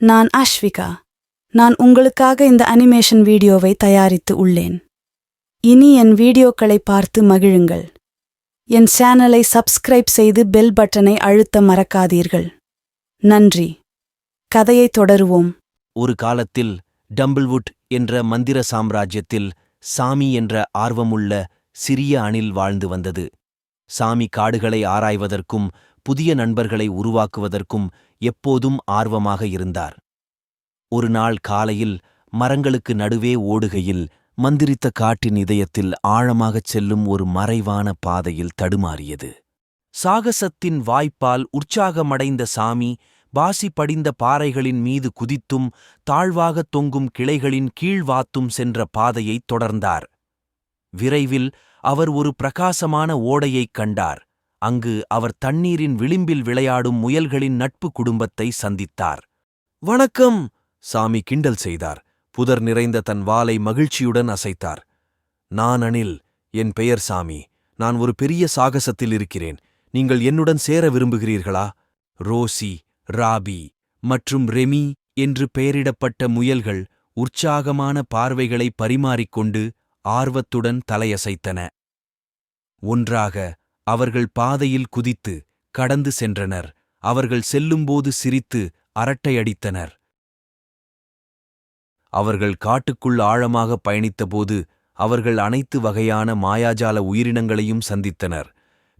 நான் அஷ்விகா. நான் உங்களுக்காக இந்த அனிமேஷன் வீடியோவை தயாரித்து உள்ளேன். இனி என் வீடியோக்களை பார்த்து மகிழுங்கள். என் சேனலை சப்ஸ்கிரைப் செய்து பெல் பட்டனை அழுத்த மறக்காதீர்கள். நன்றி. கதையை தொடருவோம். ஒரு காலத்தில் டம்பிள்வுட் என்ற மந்திர சாம்ராஜ்யத்தில் சாமி என்ற ஆர்வமுள்ள சிறிய அணில் வாழ்ந்து வந்தது. சாமி காடுகளை ஆராய்வதற்கும் புதிய நண்பர்களை உருவாக்குவதற்கும் எப்போதும் ஆர்வமாக இருந்தார். ஒரு நாள் காலையில் மரங்களுக்கு நடுவே ஓடுகையில் மந்திரித்த காட்டின் இதயத்தில் ஆழமாகச் செல்லும் ஒரு மறைவான பாதையில் தடுமாறியது. சாகசத்தின் வாய்ப்பால் உற்சாகமடைந்த சாமி பாசி படிந்த பாறைகளின் மீது குதித்தும் தாழ்வாகத் தொங்கும் கிளைகளின் கீழ் வாத்தும் சென்ற பாதையைத் தொடர்ந்தார். விரைவில் அவர் ஒரு பிரகாசமான ஓடையைக் கண்டார். அங்கு அவர் தண்ணீரின் விளிம்பில் விளையாடும் முயல்களின் நட்பு குடும்பத்தை சந்தித்தார். வணக்கம் சாமி கிண்டல் செய்தார். புதர் நிறைந்த தன் வாலை மகிழ்ச்சியுடன் அசைத்தார். நான் அனில் என் பெயர் சாமி. நான் ஒரு பெரிய சாகசத்தில் இருக்கிறேன். நீங்கள் என்னுடன் சேர விரும்புகிறீர்களா? ரோசி ராபி மற்றும் ரெமி என்று பெயரிடப்பட்ட முயல்கள் உற்சாகமான பார்வைகளை பரிமாறிக்கொண்டு ஆர்வத்துடன் தலையசைத்தன. ஒன்றாக அவர்கள் பாதையில் குதித்து கடந்து சென்றனர். அவர்கள் செல்லும்போது சிரித்து அரட்டையடித்தனர் அவர்கள் காட்டுக்குள் ஆழமாக பயணித்தபோது அவர்கள் அனைத்து வகையான மாயாஜால உயிரினங்களையும் சந்தித்தனர்.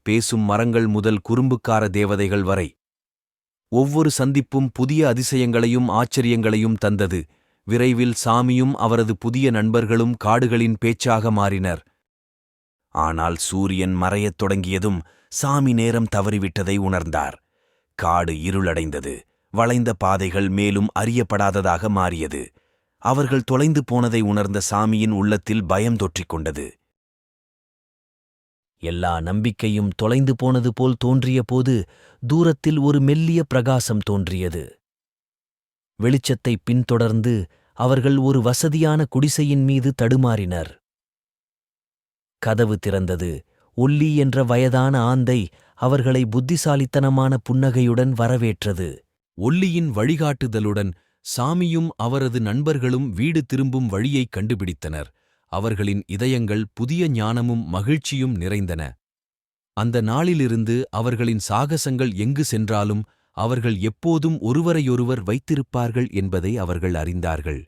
பேசும் மரங்கள் முதல் குறும்புக்கார தேவதைகள் வரை. ஒவ்வொரு சந்திப்பும் புதிய அதிசயங்களையும் ஆச்சரியங்களையும் தந்தது. விரைவில் சாமியும் அவரது புதிய நண்பர்களும் காடுகளின் பேச்சாக மாறினர். ஆனால் சூரியன் மறையத் தொடங்கியதும் சாமி நேரம் தவறிவிட்டதை உணர்ந்தார். காடு இருளடைந்தது. வளைந்த பாதைகள் மேலும் அறியப்படாததாக மாறியது. அவர்கள் தொலைந்து போனதை உணர்ந்த சாமியின் உள்ளத்தில் பயம் தொற்றிக் கொண்டது. எல்லா நம்பிக்கையும் தொலைந்து போனது போல் தோன்றியபோது தூரத்தில் ஒரு மெல்லிய பிரகாசம் தோன்றியது. வெளிச்சத்தை பின்தொடர்ந்து அவர்கள் ஒரு வசதியான குடிசையின் மீது தடுமாறினர். கதவு திறந்தது. ஒல்லி என்ற வயதான ஆந்தை அவர்களை புத்திசாலித்தனமான புன்னகையுடன் வரவேற்றது. ஒல்லியின் வழிகாட்டுதலுடன் சாமியும் அவரது நண்பர்களும் வீடு திரும்பும் வழியைக் கண்டுபிடித்தனர். அவர்களின் இதயங்கள் புதிய ஞானமும் மகிழ்ச்சியும் நிறைந்தன. அந்த நாளிலிருந்து அவர்களின் சாகசங்கள் எங்கு சென்றாலும் அவர்கள் எப்போதும் ஒருவரையொருவர் வைத்திருப்பார்கள் என்பதை அவர்கள் அறிந்தார்கள்.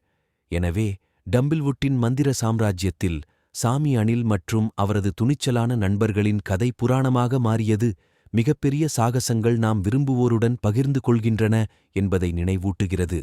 எனவே டம்பிள்வுட்டின் மந்திர சாம்ராஜ்யத்தில் சாமி அணில் மற்றும் அவரது துணிச்சலான நண்பர்களின் கதை புராணமாக மாறியது மிகப்பெரிய சாகசங்கள் நாம் விரும்புவோருடன் பகிர்ந்து கொள்கின்றன என்பதை நினைவூட்டுகிறது.